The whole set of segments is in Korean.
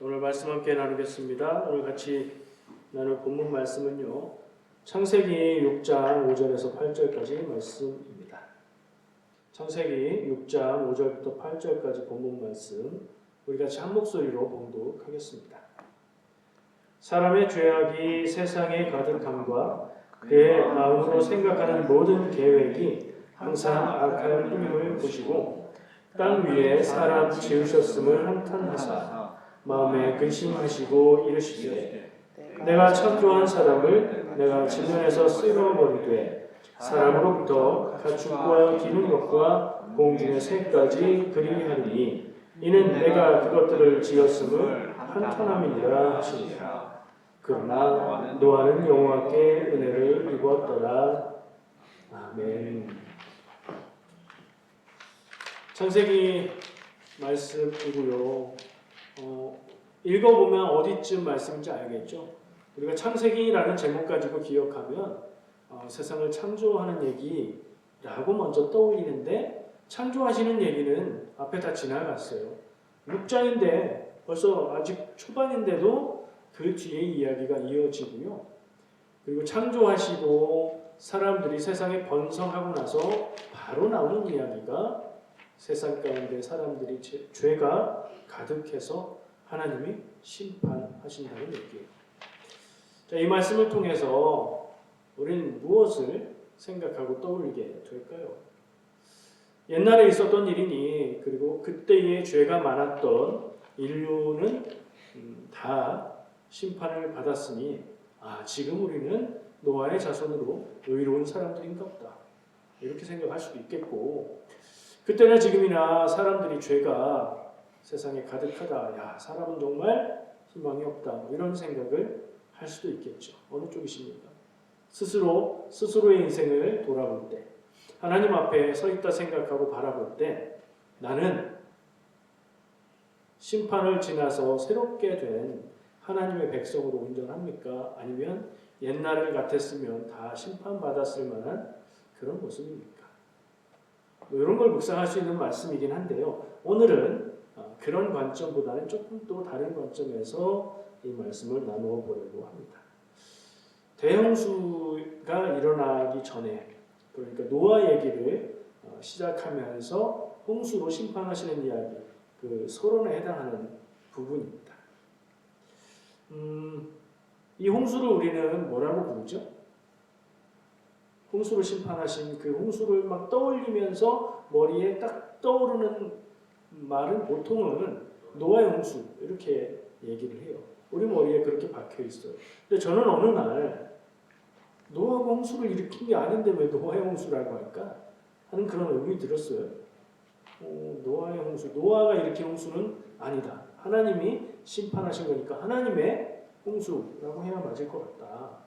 오늘 말씀 함께 나누겠습니다. 오늘 같이 나눌 본문 말씀은요. 창세기 6장 5절에서 8절까지 말씀입니다. 창세기 6장 5절부터 8절까지 본문 말씀 우리 같이 한 목소리로 봉독하겠습니다. 사람의 죄악이 세상에 가득함과 그의 마음으로 생각하는 모든 계획이 항상 악할 뿐임을 보시고 땅 위에 사람 지으셨음을 한탄하사 마음에 근심하시고 이르시되 내가 창조한 사람을 내가 지면에서 쓸어버리되 사람으로부터 가축과 기는 것과 공중의 새까지 그리하리니 이는 내가 그것들을 지었음을 한탄함이니라 하시니라. 그러나 노아는 여호와께 은혜를 입었더라. 아멘. 창세기 말씀이고요 어, 읽어보면 어디쯤 말씀인지 알겠죠? 우리가 창세기라는 제목 가지고 기억하면 어, 세상을 창조하는 얘기라고 먼저 떠올리는데 창조하시는 얘기는 앞에 다 지나갔어요. 6장인데 벌써 아직 초반인데도 그 뒤에 이야기가 이어지고요. 그리고 창조하시고 사람들이 세상에 번성하고 나서 바로 나오는 이야기가 세상 가운데 사람들이 죄, 죄가 가득해서 하나님이 심판하신다는 얘기예요. 자, 이 말씀을 통해서 우리는 무엇을 생각하고 떠올리게 될까요? 옛날에 있었던 일이니 그리고 그때의 죄가 많았던 인류는 음, 다 심판을 받았으니 아 지금 우리는 노아의 자손으로 의로운 사람들인가 보다 이렇게 생각할 수도 있겠고 그때나 지금이나 사람들이 죄가 세상에 가득하다. 야, 사람은 정말 희망이 없다. 뭐 이런 생각을 할 수도 있겠죠. 어느 쪽이십니까? 스스로 스스로의 인생을 돌아볼 때, 하나님 앞에 서 있다 생각하고 바라볼 때, 나는 심판을 지나서 새롭게 된 하나님의 백성으로 온전합니까? 아니면 옛날을 같았으면 다 심판받았을 만한 그런 모습입니까? 뭐 이런 걸 묵상할 수 있는 말씀이긴 한데요. 오늘은 어, 그런 관점보다는 조금 또 다른 관점에서 이 말씀을 나누어 보려고 합니다. 대홍수가 일어나기 전에 그러니까 노아 얘기를 어, 시작하면서 홍수로 심판하시는 이야기, 그 서론에 해당하는 부분입니다. 음, 이 홍수를 우리는 뭐라고 부르죠? 홍수를 심판하신 그 홍수를 막 떠올리면서 머리에 딱 떠오르는 말은 보통은 노아의 홍수 이렇게 얘기를 해요. 우리 머리에 그렇게 박혀 있어요. 근데 저는 어느 날 노아가 홍수를 일으킨 게 아닌데 왜 노아의 홍수라고 할까 하는 그런 의문이 들었어요. 어, 노아의 홍수, 노아가 일으킨 홍수는 아니다. 하나님이 심판하신 거니까 하나님의 홍수라고 해야 맞을 것 같다.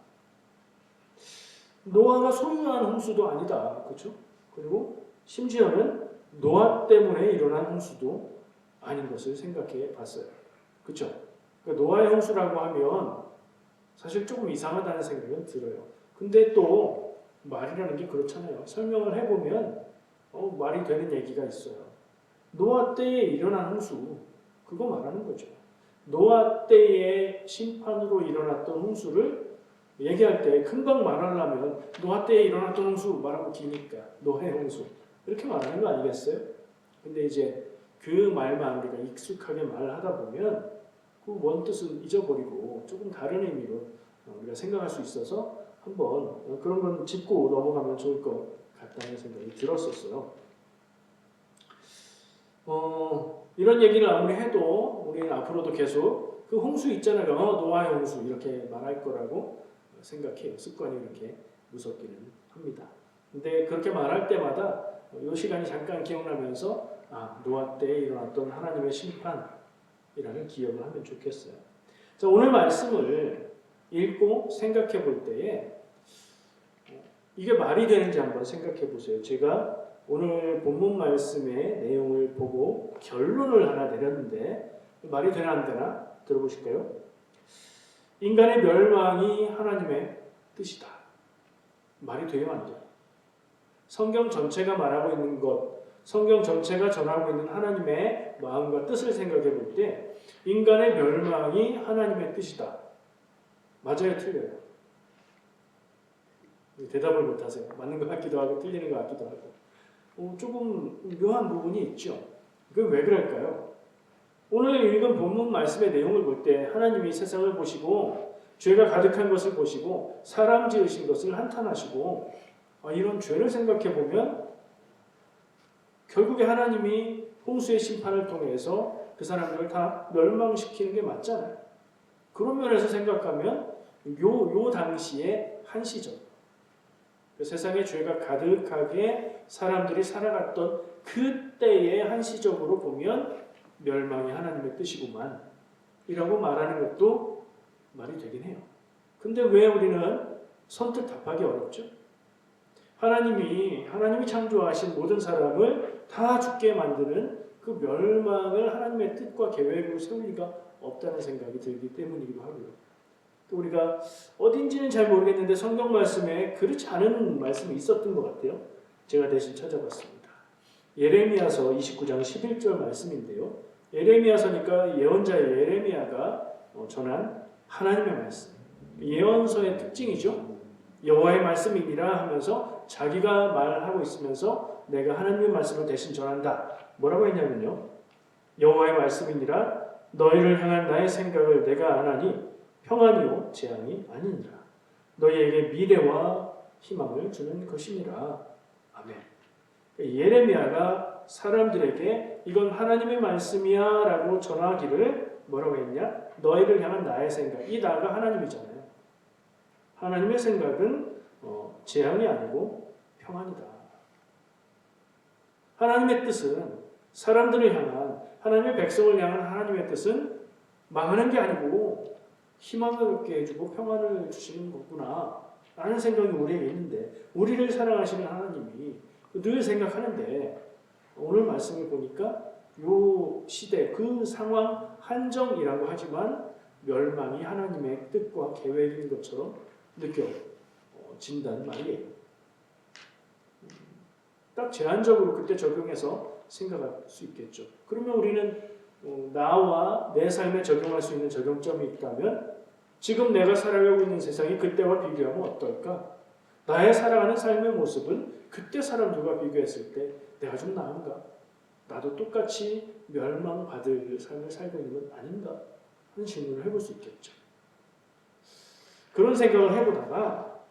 노아가 소유한 홍수도 아니다. 그렇죠? 그리고 심지어는 노아 때문에 일어난 홍수도 아닌 것을 생각해 봤어요. 그렇죠? 그러니까 노아의 홍수라고 하면 사실 조금 이상하다는 생각은 들어요. 근데 또 말이라는 게 그렇잖아요. 설명을 해보면 어, 말이 되는 얘기가 있어요. 노아 때에 일어난 홍수 그거 말하는 거죠. 노아 때의 심판으로 일어났던 홍수를 얘기할 때 금방 말하려면 노아 때에 일어났던 홍수 말하고 기니까 노아의 홍수 이렇게 말하는 거 아니겠어요? 근데 이제 그 말만 우리가 익숙하게 말하다 보면 그 원 뜻은 잊어버리고 조금 다른 의미로 우리가 생각할 수 있어서 한번 그런 건 짚고 넘어가면 좋을 것 같다는 생각이 들었었어요. 어, 이런 얘기를 아무리 해도 우리는 앞으로도 계속 그 홍수 있잖아요. 어, 노아의 홍수 이렇게 말할 거라고 생각해요. 습관이 이렇게 무섭기는 합니다. 근데 그렇게 말할 때마다 이 시간이 잠깐 기억나면서 아, 노아 때에 일어났던 하나님의 심판이라는 기억을 하면 좋겠어요. 자, 오늘 말씀을 읽고 생각해 볼 때에 이게 말이 되는지 한번 생각해 보세요. 제가 오늘 본문 말씀의 내용을 보고 결론을 하나 내렸는데 말이 되나 안 되나 들어보실까요? 인간의 멸망이 하나님의 뜻이다. 말이 돼요, 안 돼요? 성경 전체가 말하고 있는 것, 성경 전체가 전하고 있는 하나님의 마음과 뜻을 생각해 볼 때 인간의 멸망이 하나님의 뜻이다. 맞아요, 틀려요? 대답을 못 하세요. 맞는 것 같기도 하고 틀리는 것 같기도 하고. 어, 조금 묘한 부분이 있죠. 그게 왜 그럴까요? 오늘 읽은 본문 말씀의 내용을 볼 때 하나님이 세상을 보시고 죄가 가득한 것을 보시고 사람 지으신 것을 한탄하시고 아, 이런 죄를 생각해 보면 결국에 하나님이 홍수의 심판을 통해서 그 사람들을 다 멸망시키는 게 맞잖아요. 그런 면에서 생각하면 요, 요 당시의 한 시점. 그 세상에 죄가 가득하게 사람들이 살아갔던 그때의 한 시점으로 보면 멸망이 하나님의 뜻이구만. 이라고 말하는 것도 말이 되긴 해요. 근데 왜 우리는 선뜻 답하기 어렵죠? 하나님이 하나님이 창조하신 모든 사람을 다 죽게 만드는 그 멸망을 하나님의 뜻과 계획으로 세울 리가 없다는 생각이 들기 때문이기도 하고요. 또 우리가 어딘지는 잘 모르겠는데 성경 말씀에 그렇지 않은 말씀이 있었던 것 같아요. 제가 대신 찾아봤습니다. 예레미야서 29장 11절 말씀인데요. 예레미야서니까 예언자의 예레미야가 어, 전한 하나님의 말씀. 예언서의 특징이죠. 여호와의 말씀이니라 하면서 자기가 말하고 있으면서 내가 하나님의 말씀을 대신 전한다. 뭐라고 했냐면요. 여호와의 말씀이니라 너희를 향한 나의 생각을 내가 아나니 평안이요 재앙이 아니니라. 너희에게 미래와 희망을 주는 것이니라. 아멘. 예레미야가 사람들에게 이건 하나님의 말씀이야 라고 전하기를 뭐라고 했냐? 너희를 향한 나의 생각. 이 나가 하나님이잖아요. 하나님의 생각은 어, 재앙이 아니고 평안이다. 하나님의 뜻은 사람들을 향한 하나님의 백성을 향한 하나님의 뜻은 망하는 게 아니고 희망을 얻게 해주고 평안을 주시는 거구나 라는 생각이 우리에게 있는데 우리를 사랑하시는 하나님이 늘 생각하는데 오늘 말씀을 보니까 요 시대 그 상황 한정이라고 하지만 멸망이 하나님의 뜻과 계획인 것처럼 느껴진다는 말이에요. 딱 제한적으로 그때 적용해서 생각할 수 있겠죠. 그러면 우리는 어, 나와 내 삶에 적용할 수 있는 적용점이 있다면 지금 내가 살아가고 있는 세상이 그때와 비교하면 어떨까? 나의 살아가는 삶의 모습은 그때 사람들과 비교했을 때 내가 좀 나은가? 나도 똑같이 멸망받을 삶을 살고 있는 건 아닌가? 하는 질문을 해볼 수 있겠죠. 그런 생각을 해보다가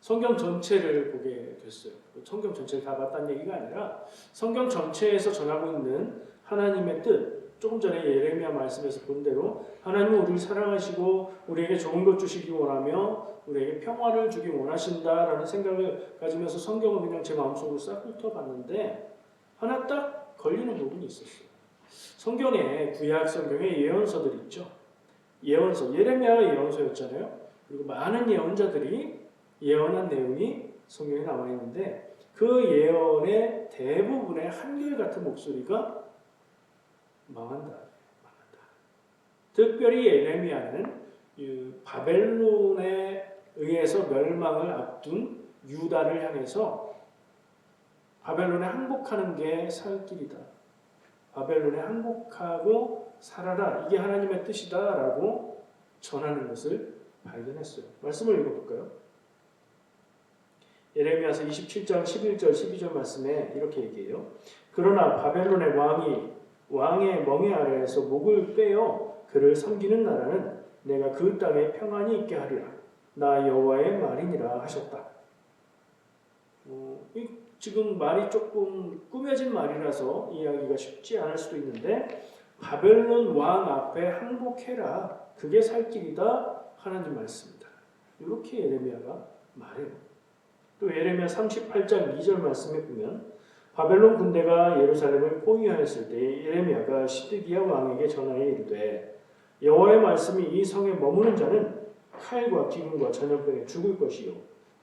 성경 전체를 보게 됐어요. 성경 전체를 다 봤다는 얘기가 아니라 성경 전체에서 전하고 있는 하나님의 뜻, 조금 전에 예레미야 말씀에서 본 대로 하나님은 우리를 사랑하시고 우리에게 좋은 것 주시기 원하며 우리에게 평화를 주기 원하신다라는 생각을 가지면서 성경을 그냥 제 마음속으로 싹 훑어봤는데 하나 딱 걸리는 부분이 있었어요. 성경에 구약 성경에 예언서들 있죠. 예언서 예레미야가 예언서였잖아요. 그리고 많은 예언자들이 예언한 내용이 성경에 나와 있는데 그 예언의 대부분의 한결 같은 목소리가 망한다, 망한다. 특별히 예레미야는 바벨론에 의해서 멸망을 앞둔 유다를 향해서 바벨론에 항복하는 게 살 길이다. 바벨론에 항복하고 살아라. 이게 하나님의 뜻이다라고 전하는 것을 발견했어요. 말씀을 읽어볼까요? 예레미야서 27장 11절 12절 말씀에 이렇게 얘기해요. 그러나 바벨론의 왕이 왕의 멍에 아래에서 목을 빼어 그를 섬기는 나라는 내가 그 땅에 평안이 있게 하리라. 나 여호와의 말이니라 하셨다. 어, 이, 지금 말이 조금 꾸며진 말이라서 이해하기가 쉽지 않을 수도 있는데 바벨론 왕 앞에 항복해라. 그게 살 길이다. 하나님 말씀입니다. 이렇게 예레미야가 말해요. 또 예레미야 38장 2절 말씀에 보면 바벨론 군대가 예루살렘을 포위하였을 때 예레미야가 시드기야 왕에게 전하여 이르되 여호와의 말씀이 이 성에 머무는 자는 칼과 기근과 전염병에 죽을 것이요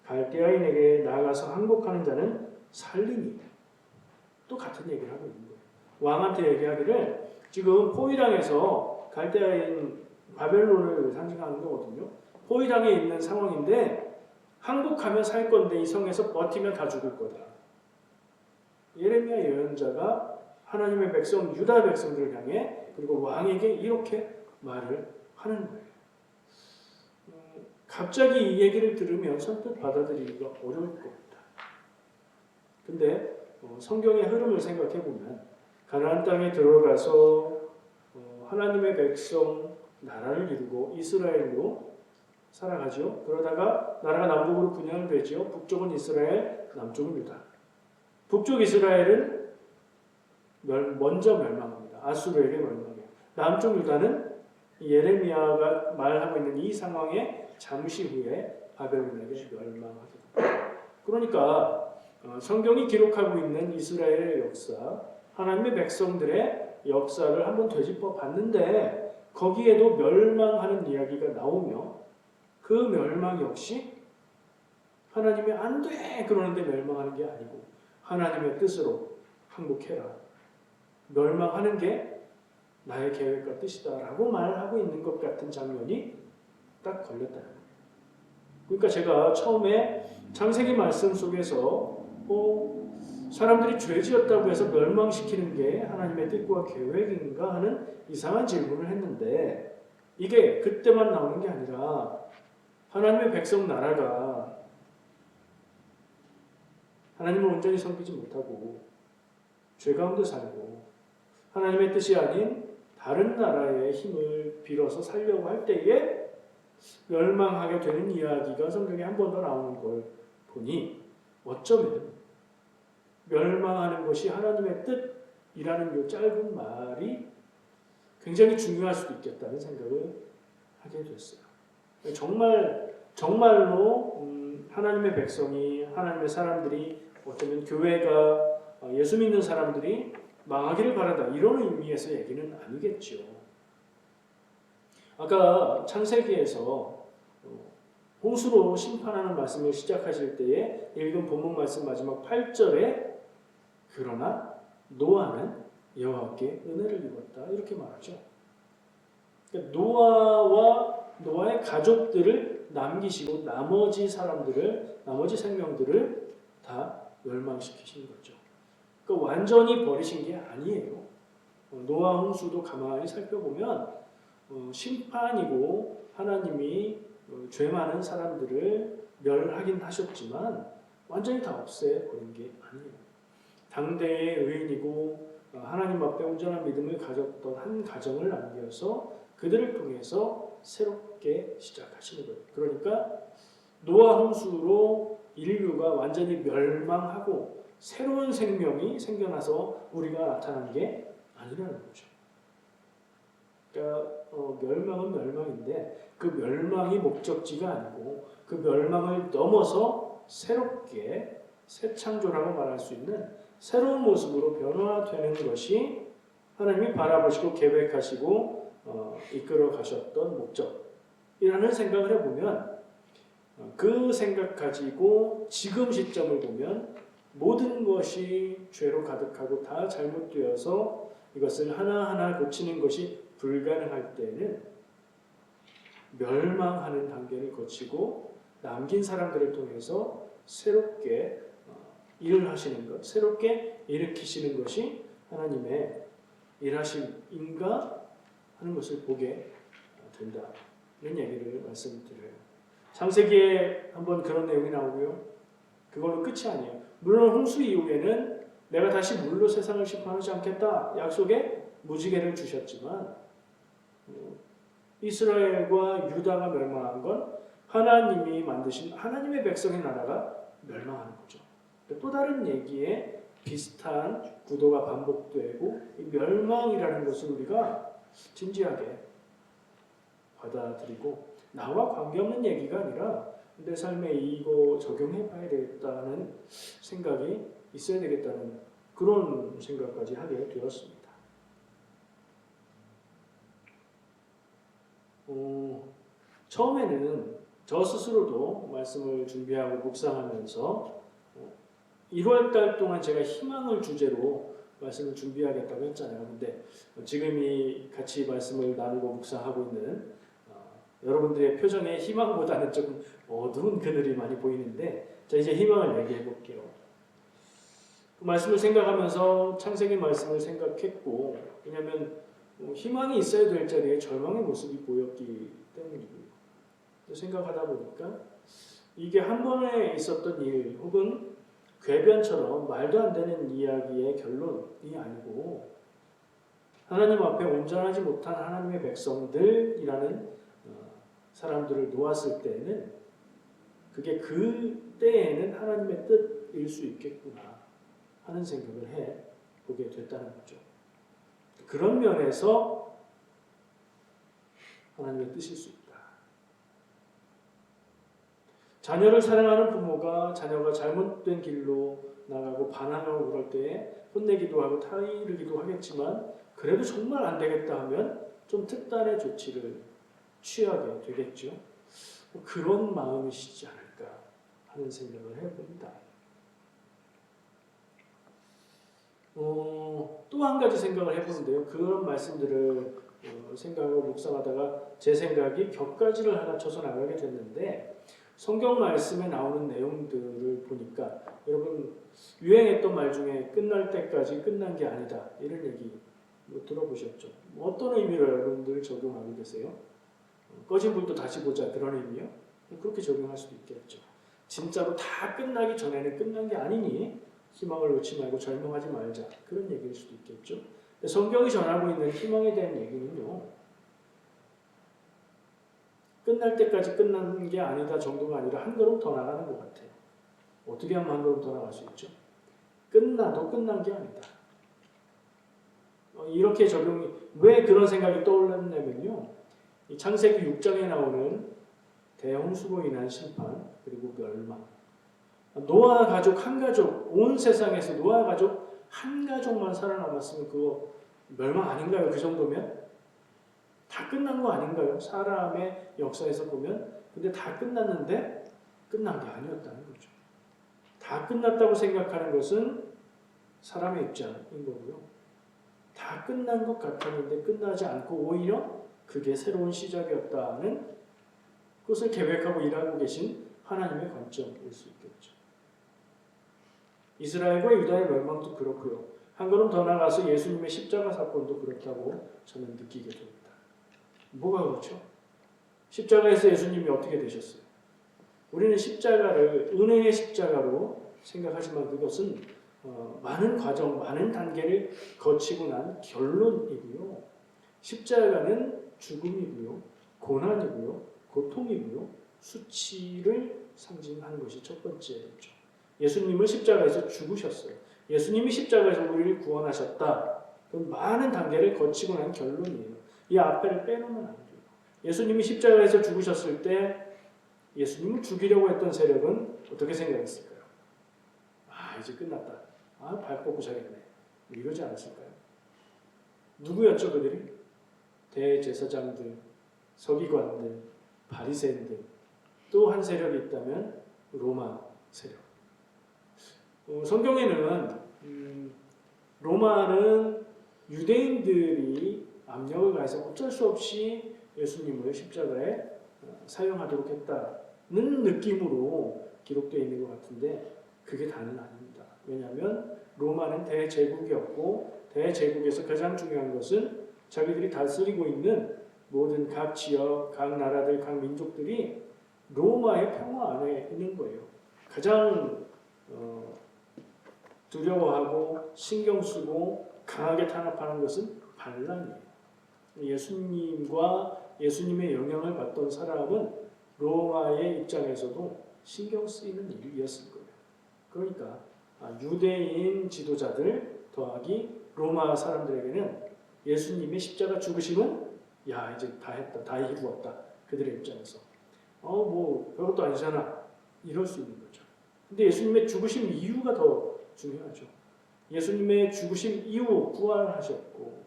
갈대아인에게 나아가서 항복하는 자는 살리니 또 같은 얘기를 하고 있는 거예요. 왕한테 얘기하기를 지금 포위당에서 갈대아인 바벨론을 상징하는 거거든요. 포위당에 있는 상황인데 항복하면 살 건데 이 성에서 버티면 다 죽을 거다. 예레미야 예언자가 하나님의 백성 유다 백성들을 향해 그리고 왕에게 이렇게 말을 하는 거예요. 음, 갑자기 이 얘기를 들으면 선뜻 받아들이기가 어려울 겁니다. 근데 어, 성경의 흐름을 생각해 보면 가나안 땅에 들어가서 어, 하나님의 백성 나라를 이루고 이스라엘로 살아가죠. 그러다가 나라가 남북으로 분열되죠. 북쪽은 이스라엘, 남쪽은 유다. 북쪽 이스라엘은 멸- 먼저 멸망합니다. 아수르에게 멸망해요. 남쪽 유다는 예레미야가 말하고 있는 이 상황에 잠시 후에 바벨론에게 멸망하게 됩니다. 그러니까 어, 성경이 기록하고 있는 이스라엘의 역사, 하나님의 백성들의 역사를 한번 되짚어 봤는데 거기에도 멸망하는 이야기가 나오며 그 멸망 역시 하나님이 안 돼! 그러는데 멸망하는 게 아니고 하나님의 뜻으로 항복해라. 멸망하는 게 나의 계획과 뜻이다라고 말하고 있는 것 같은 장면이 딱 걸렸다. 그러니까 제가 처음에 창세기 말씀 속에서 어, 사람들이 죄 지었다고 해서 멸망시키는 게 하나님의 뜻과 계획인가 하는 이상한 질문을 했는데 이게 그때만 나오는 게 아니라 하나님의 백성 나라가 하나님을 온전히 섬기지 못하고 죄 가운데 살고 하나님의 뜻이 아닌 다른 나라의 힘을 빌어서 살려고 할 때에 멸망하게 되는 이야기가 성경에 한 번 더 나오는 걸 보니 어쩌면 멸망하는 것이 하나님의 뜻이라는 요 짧은 말이 굉장히 중요할 수도 있겠다는 생각을 하게 됐어요. 정말 정말로 음, 하나님의 백성이 하나님의 사람들이 어쩌면 교회가 어, 예수 믿는 사람들이 망하기를 바란다 이런 의미에서 얘기는 아니겠죠. 아까 창세기에서 어, 홍수로 심판하는 말씀을 시작하실 때에 읽은 본문 말씀 마지막 8절에 그러나 노아는 여호와께 은혜를 입었다 이렇게 말하죠. 그러니까 노아와 노아의 가족들을 남기시고 나머지 사람들을 나머지 생명들을 다 멸망시키신 거죠. 그러니까 완전히 버리신 게 아니에요. 어, 노아 홍수도 가만히 살펴보면 어, 심판이고 하나님이 어, 죄 많은 사람들을 멸하긴 하셨지만 완전히 다 없애버린 게 아니에요. 당대의 의인이고 어, 하나님 앞에 온전한 믿음을 가졌던 한 가정을 남겨서 그들을 통해서 새롭게 시작하시는 거예요. 그러니까 노아 홍수로 인류가 완전히 멸망하고 새로운 생명이 생겨나서 우리가 나타난 게 아니라는 거죠. 그러니까 어, 멸망은 멸망인데 그 멸망이 목적지가 아니고 그 멸망을 넘어서 새롭게 새 창조라고 말할 수 있는 새로운 모습으로 변화되는 것이 하나님이 바라보시고 계획하시고 어, 이끌어 가셨던 목적이라는 생각을 해보면 어, 그 생각 가지고 지금 시점을 보면 모든 것이 죄로 가득하고 다 잘못되어서 이것을 하나하나 고치는 것이 불가능할 때에는 멸망하는 단계를 거치고 남긴 사람들을 통해서 새롭게 어, 일을 하시는 것, 새롭게 일으키시는 것이 하나님의 일하심인가 하는 것을 보게 된다. 이런 얘기를 말씀드려요. 창세기에 한번 그런 내용이 나오고요. 그걸로 끝이 아니에요. 물론 홍수 이후에는 내가 다시 물로 세상을 심판하지 않겠다 약속에 무지개를 주셨지만 어, 이스라엘과 유다가 멸망한 건 하나님이 만드신 하나님의 백성의 나라가 멸망하는 거죠. 또 다른 얘기에 비슷한 구도가 반복되고 이 멸망이라는 것을 우리가 진지하게 받아들이고 나와 관계없는 얘기가 아니라 내 삶에 이거 적용해 봐야 되겠다는 생각이 있어야 되겠다는 그런 생각까지 하게 되었습니다. 어, 처음에는 저 스스로도 말씀을 준비하고 묵상하면서 어, 1월 달 동안 제가 희망을 주제로 말씀을 준비하겠다고 했잖아요. 근데 지금 이 같이 말씀을 나누고 묵상하고 있는 어, 여러분들의 표정에 희망보다는 조금 어두운 그늘이 많이 보이는데 자 이제 희망을 얘기해 볼게요. 그 말씀을 생각하면서 창세기 말씀을 생각했고 왜냐하면 뭐 희망이 있어야 될 자리에 절망의 모습이 보였기 때문이고요. 생각하다 보니까 이게 한 번에 있었던 일 혹은 궤변처럼 말도 안 되는 이야기의 결론이 아니고 하나님 앞에 온전하지 못한 하나님의 백성들이라는 어, 사람들을 놓았을 때는 그게 그 때에는 하나님의 뜻일 수 있겠구나 하는 생각을 해 보게 됐다는 거죠. 그런 면에서 하나님의 뜻일 수 있다. 자녀를 사랑하는 부모가 자녀가 잘못된 길로 나가고 반항하고 그럴 때에 혼내기도 하고 타이르기도 하겠지만 그래도 정말 안 되겠다 하면 좀 특단의 조치를 취하게 되겠죠. 뭐 그런 마음이시지 않을까 하는 생각을 해봅니다. 어, 또 한 가지 생각을 해보는데요. 그런 말씀들을 어, 생각하고 묵상하다가 제 생각이 격가지를 하나 쳐서 나가게 됐는데 성경 말씀에 나오는 내용들을 보니까 여러분 유행했던 말 중에 끝날 때까지 끝난 게 아니다 이런 얘기 뭐 들어보셨죠? 뭐 어떤 의미로 여러분들 적용하고 계세요? 어, 꺼진 불도 다시 보자 그런 의미요? 그렇게 적용할 수도 있겠죠. 진짜로 다 끝나기 전에는 끝난 게 아니니 희망을 놓지 말고 절망하지 말자 그런 얘기일 수도 있겠죠. 성경이 전하고 있는 희망에 대한 얘기는요. 끝날 때까지 끝난 게 아니다 정도가 아니라 한 걸음 더 나가는 것 같아요. 어떻게 하면 한 걸음 더 나갈 수 있죠? 끝나도 끝난 게 아니다. 어, 이렇게 적용이 왜 그런 생각이 떠올랐냐면요. 이 창세기 6장에 나오는 대홍수로 인한 심판 그리고 멸망. 노아 가족 한 가족 온 세상에서 노아 가족 한 가족만 살아남았으면 그거 멸망 아닌가요? 그 정도면 다 끝난 거 아닌가요? 사람의 역사에서 보면 근데 다 끝났는데 끝난 게 아니었다는 거죠. 다 끝났다고 생각하는 것은 사람의 입장인 거고요. 다 끝난 것 같았는데 끝나지 않고 오히려 그게 새로운 시작이었다는 것을 계획하고 일하고 계신 하나님의 관점일 수 있겠죠. 이스라엘과 유다의 멸망도 그렇고요. 한 걸음 더 나가서 예수님의 십자가 사건도 그렇다고 저는 느끼게 됩니다. 뭐가 그렇죠? 십자가에서 예수님이 어떻게 되셨어요? 우리는 십자가를 은혜의 십자가로 생각하지만 그것은 어, 많은 과정, 많은 단계를 거치고 난 결론이고요. 십자가는 죽음이고요, 고난이고요, 고통이고요, 수치를 상징하는 것이 첫 번째죠. 예수님은 십자가에서 죽으셨어요. 예수님이 십자가에서 우리를 구원하셨다. 그건 많은 단계를 거치고 난 결론이에요. 이 앞에를 빼놓으면 안 돼요. 예수님이 십자가에서 죽으셨을 때 예수님을 죽이려고 했던 세력은 어떻게 생각했을까요? 아 이제 끝났다. 아 발 뻗고 자겠네. 뭐 이러지 않았을까요? 누구였죠 그들이? 대제사장들, 서기관들, 바리새인들 또 한 세력이 있다면 로마 세력. 어, 성경에는 음, 로마는 유대인들이 압력을 가해서 어쩔 수 없이 예수님을 십자가에 어, 사용하도록 했다는 느낌으로 기록되어 있는 것 같은데 그게 다는 아닙니다. 왜냐하면 로마는 대제국이었고 대제국에서 가장 중요한 것은 자기들이 다스리고 있는 모든 각 지역, 각 나라들, 각 민족들이 로마의 평화 안에 있는 거예요. 가장 어, 두려워하고 신경 쓰고 강하게 탄압하는 것은 반란이에요. 예수님과 예수님의 영향을 받던 사람은 로마의 입장에서도 신경 쓰이는 일이었을 거예요. 그러니까 아, 유대인 지도자들 더하기 로마 사람들에게는 예수님의 십자가 죽으심은 야 이제 다 했다 다 이루었다 그들의 입장에서 어뭐 별것도 아니잖아 이럴 수 있는 거죠. 근데 예수님의 죽으심 이유가 더 중요하죠. 예수님의 죽으심 이후 부활하셨고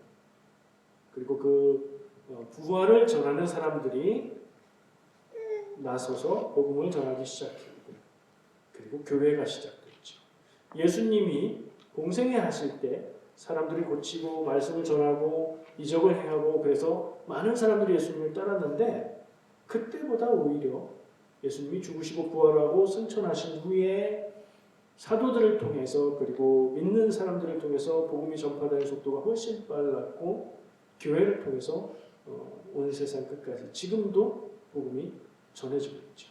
그리고 그 어, 부활을 전하는 사람들이 나서서 복음을 전하기 시작했고 그리고 교회가 시작됐죠. 예수님이 공생애 하실 때 사람들이 고치고 말씀을 전하고 이적을 행하고 그래서 많은 사람들이 예수님을 따랐는데 그때보다 오히려 예수님이 죽으시고 부활하고 승천하신 후에 사도들을 통해서 그리고 믿는 사람들을 통해서 복음이 전파되는 속도가 훨씬 빨랐고 교회를 통해서 어, 온 세상 끝까지 지금도 복음이 전해지고 있죠.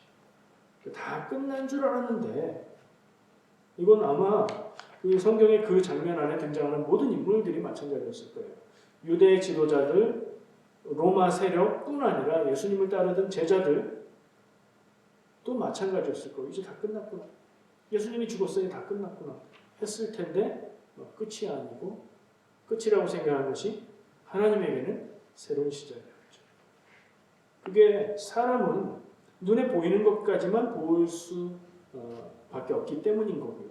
다 끝난 줄 알았는데 이건 아마 그 성경의 그 장면 안에 등장하는 모든 인물들이 마찬가지였을 거예요. 유대 지도자들, 로마 세력뿐 아니라 예수님을 따르던 제자들 또 마찬가지였을 거예요. 이제 다 끝났구나. 예수님이 죽었으니 다 끝났구나 했을 텐데 뭐 끝이 아니고 끝이라고 생각한 것이 하나님에게는 새로운 시작이었죠. 그게 사람은 눈에 보이는 것까지만 볼수 어, 밖에 없기 때문인 거고요.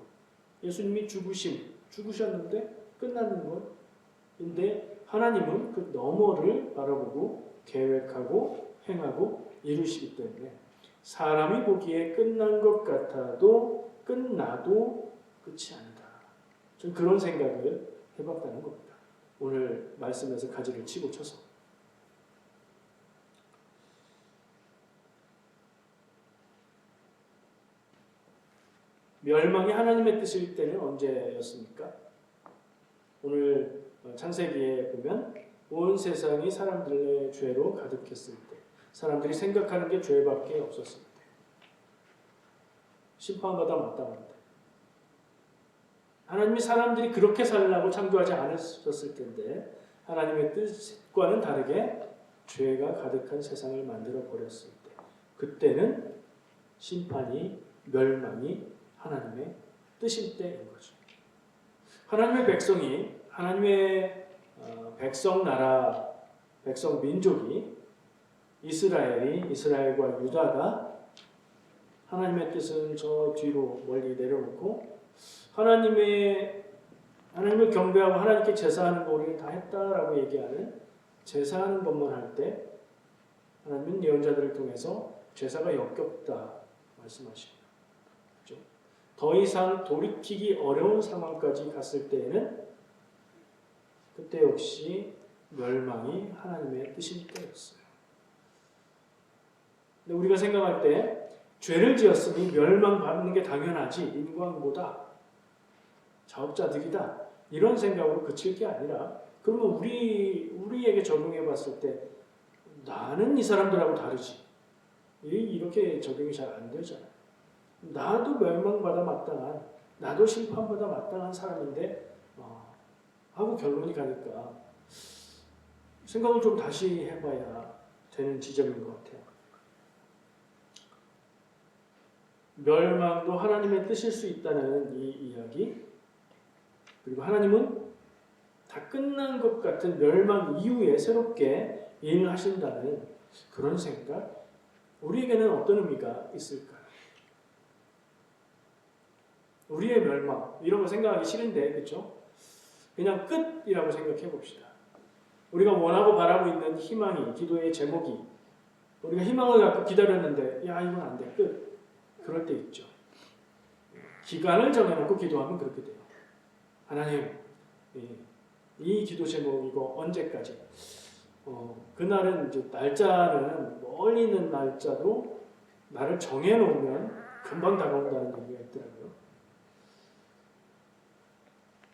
예수님이 죽으심, 죽으셨는데 끝나는 것인데 하나님은 그 너머를 바라보고 계획하고 행하고 이루시기 때문에 사람이 보기에 끝난 것 같아도 끝나도 끝이 아니다. 좀 그런 생각을 해봤다는 겁니다. 오늘 말씀에서 가지를 치고 쳐서. 멸망이 하나님의 뜻일 때는 언제였습니까? 오늘 창세기에 보면 온 세상이 사람들의 죄로 가득했을 때, 사람들이 생각하는 게 죄밖에 없었을 때, 심판받아 마땅할 때, 하나님이 사람들이 그렇게 살라고 창조하지 않으셨을 텐데, 하나님의 뜻과는 다르게 죄가 가득한 세상을 만들어 버렸을 때, 그때는 심판이 멸망이 하나님의 뜻일 때인 거죠. 하나님의 백성이 하나님의 어, 백성 나라, 백성 민족이 이스라엘이 이스라엘과 유다가 하나님의 뜻은 저 뒤로 멀리 내려놓고 하나님의 하나님을 경배하고 하나님께 제사하는 거 우리는 다 했다라고 얘기하는 제사하는 것만 할 때 하나님은 예언자들을 통해서 제사가 역겹다 말씀하십니다. 그렇죠? 더 이상 돌이키기 어려운 상황까지 갔을 때에는 그때 역시 멸망이 하나님의 뜻일 때였어요. 근데 우리가 생각할 때 죄를 지었으니 멸망받는 게 당연하지 인광보다 자업자득이다 이런 생각으로 그칠 게 아니라 그러면 우리 우리에게 적용해 봤을 때 나는 이 사람들하고 다르지 이렇게 적용이 잘 안 되잖아요. 나도 멸망받아 마땅한 나도 심판받아 마땅한 사람인데 어, 하고 결론이 가니까 생각을 좀 다시 해봐야 되는 지점인 것 같아요. 멸망도 하나님의 뜻일 수 있다는 이 이야기 그리고 하나님은 다 끝난 것 같은 멸망 이후에 새롭게 일을 하신다는 그런 생각 우리에게는 어떤 의미가 있을까요? 우리의 멸망 이런 거 생각하기 싫은데 그렇죠? 그냥 끝이라고 생각해 봅시다. 우리가 원하고 바라고 있는 희망이 기도의 제목이 우리가 희망을 갖고 기다렸는데 야 이건 안 돼. 끝. 그럴 때 있죠. 기간을 정해놓고 기도하면 그렇게 돼요. 하나님 예, 이 기도 제목 이거 언제까지? 어, 그날은 이제 날짜는 멀리 있는 날짜도 나를 정해놓으면 금방 다가온다는 얘기가 있더라고요.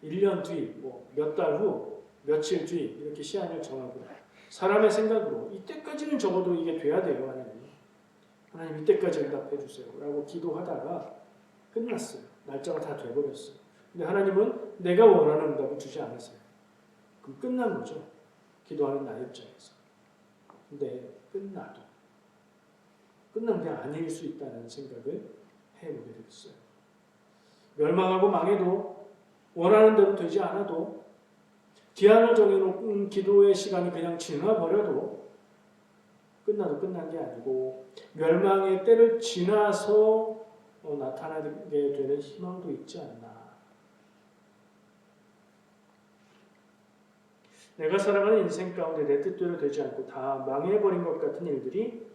1년 뒤, 뭐 몇 달 후, 며칠 뒤 이렇게 시한을 정하고 사람의 생각으로 이때까지는 적어도 이게 돼야 돼요 하나님. 하나님 이때까지 응답해 주세요. 라고 기도하다가 끝났어요. 날짜가 다 돼버렸어요. 근데 하나님은 내가 원하는 응답을 주지 않으세요. 그럼 끝난 거죠. 기도하는 나 입장에서. 근데 끝나도 끝난 게 아닐 수 있다는 생각을 해보게 됐어요. 멸망하고 망해도 원하는 대로 되지 않아도 기한을 정해놓은 기도의 시간이 그냥 지나버려도 끝나도 끝난 게 아니고 멸망의 때를 지나서 어, 나타나게 되는 희망도 있지 않나. 내가 살아가는 인생 가운데 내 뜻대로 되지 않고 다 망해버린 것 같은 일들이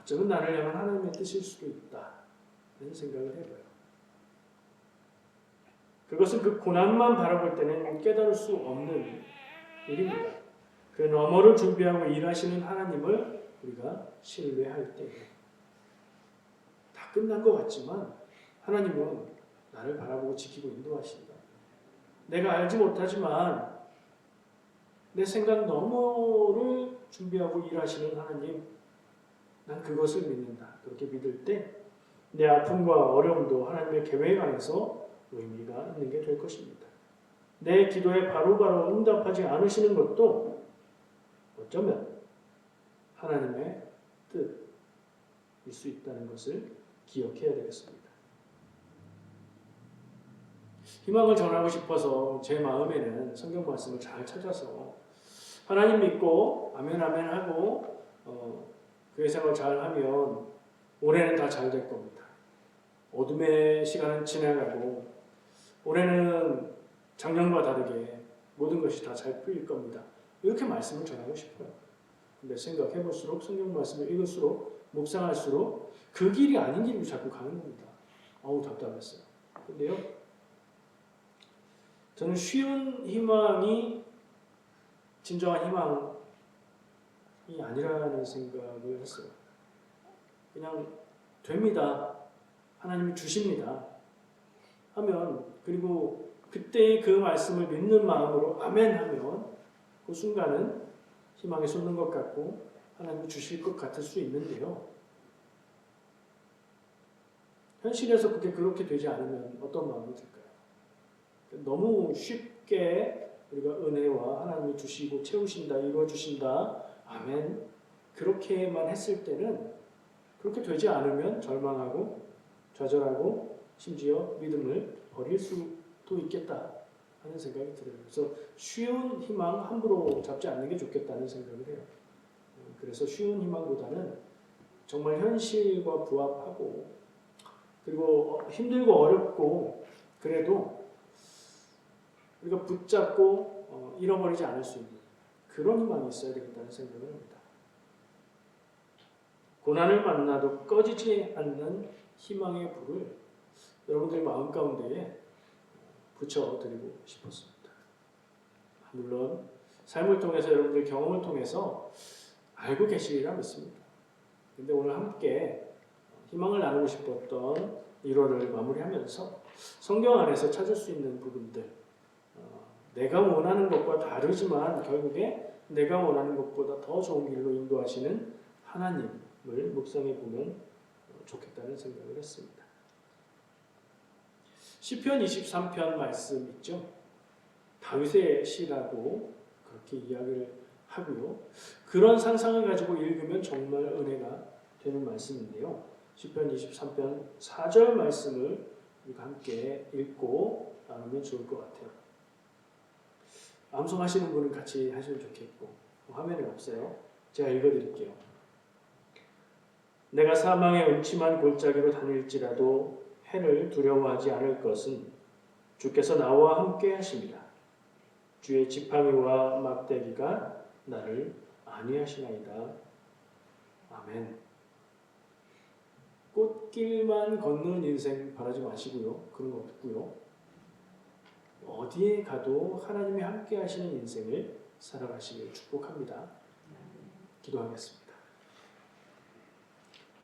어쩌면 나를 향한 하나님의 뜻일 수도 있다. 이런 생각을 해봐요. 그것은 그 고난만 바라볼 때는 깨달을 수 없는 일입니다. 그 너머를 준비하고 일하시는 하나님을 우리가 신뢰할 때, 다 끝난 것 같지만 하나님은 나를 바라보고 지키고 인도하신다. 내가 알지 못하지만 내 생각 너머를 준비하고 일하시는 하나님, 난 그것을 믿는다. 그렇게 믿을 때 내 아픔과 어려움도 하나님의 계획 안에서 의미가 있는 게 될 것입니다. 내 기도에 바로바로 응답하지 않으시는 것도 어쩌면 하나님의 뜻일 수 있다는 것을 기억해야 되겠습니다. 희망을 전하고 싶어서 제 마음에는 성경 말씀을 잘 찾아서 하나님 믿고 아멘 아멘 하고 어, 교회 생활 잘 하면 올해는 다 잘 될 겁니다. 어둠의 시간은 지나가고 올해는 작년과 다르게 모든 것이 다 잘 풀릴 겁니다. 이렇게 말씀을 전하고 싶어요. 근데 생각해 볼수록 성경 말씀을 읽을수록 묵상할수록 그 길이 아닌 길로 자꾸 가는 겁니다. 어우 답답했어요. 근데요, 저는 쉬운 희망이 진정한 희망이 아니라는 생각을 했어요. 그냥 됩니다. 하나님이 주십니다. 하면 그리고 그때의 그 말씀을 믿는 마음으로 아멘 하면 그 순간은 희망에 솟는 것 같고 하나님이 주실 것 같을 수 있는데요. 현실에서 그게 그렇게 되지 않으면 어떤 마음이 들까요? 너무 쉽게 우리가 은혜와 하나님이 주시고 채우신다, 이루어 주신다, 아멘. 그렇게만 했을 때는 그렇게 되지 않으면 절망하고 좌절하고 심지어 믿음을 버릴 수도 있겠다 하는 생각이 들어요. 그래서 쉬운 희망 함부로 잡지 않는 게 좋겠다는 생각을 해요. 음, 그래서 쉬운 희망보다는 정말 현실과 부합하고 그리고 어, 힘들고 어렵고 그래도 우리가 붙잡고 어, 잃어버리지 않을 수 있는 그런 희망이 있어야 되겠다는 생각을 합니다. 고난을 만나도 꺼지지 않는 희망의 불을 여러분들의 마음 가운데에 붙여드리고 싶었습니다. 물론 삶을 통해서 여러분들 경험을 통해서 알고 계시리라 믿습니다. 근데 오늘 함께 희망을 나누고 싶었던 1월을 마무리하면서 성경 안에서 찾을 수 있는 부분들 어, 내가 원하는 것과 다르지만 결국에 내가 원하는 것보다 더 좋은 길로 인도하시는 하나님을 묵상해 보면 좋겠다는 생각을 했습니다. 시편 23편 말씀 있죠? 다윗의 시라고 그렇게 이야기를 하고요. 그런 상상을 가지고 읽으면 정말 은혜가 되는 말씀인데요. 시편 23편 4절 말씀을 우리가 함께 읽고 나누면 좋을 것 같아요. 암송하시는 분은 같이 하시면 좋겠고 화면에 없어요. 제가 읽어드릴게요. 내가 사망의 음침한 골짜기로 다닐지라도 해를 두려워하지 않을 것은 주께서 나와 함께 하십니다. 주의 지팡이와 막대기가 나를 안위하시나이다. 아멘. 꽃길만 걷는 인생 바라지 마시고요. 그런 거 없고요. 어디에 가도 하나님이 함께 하시는 인생을 살아가시길 축복합니다. 기도하겠습니다.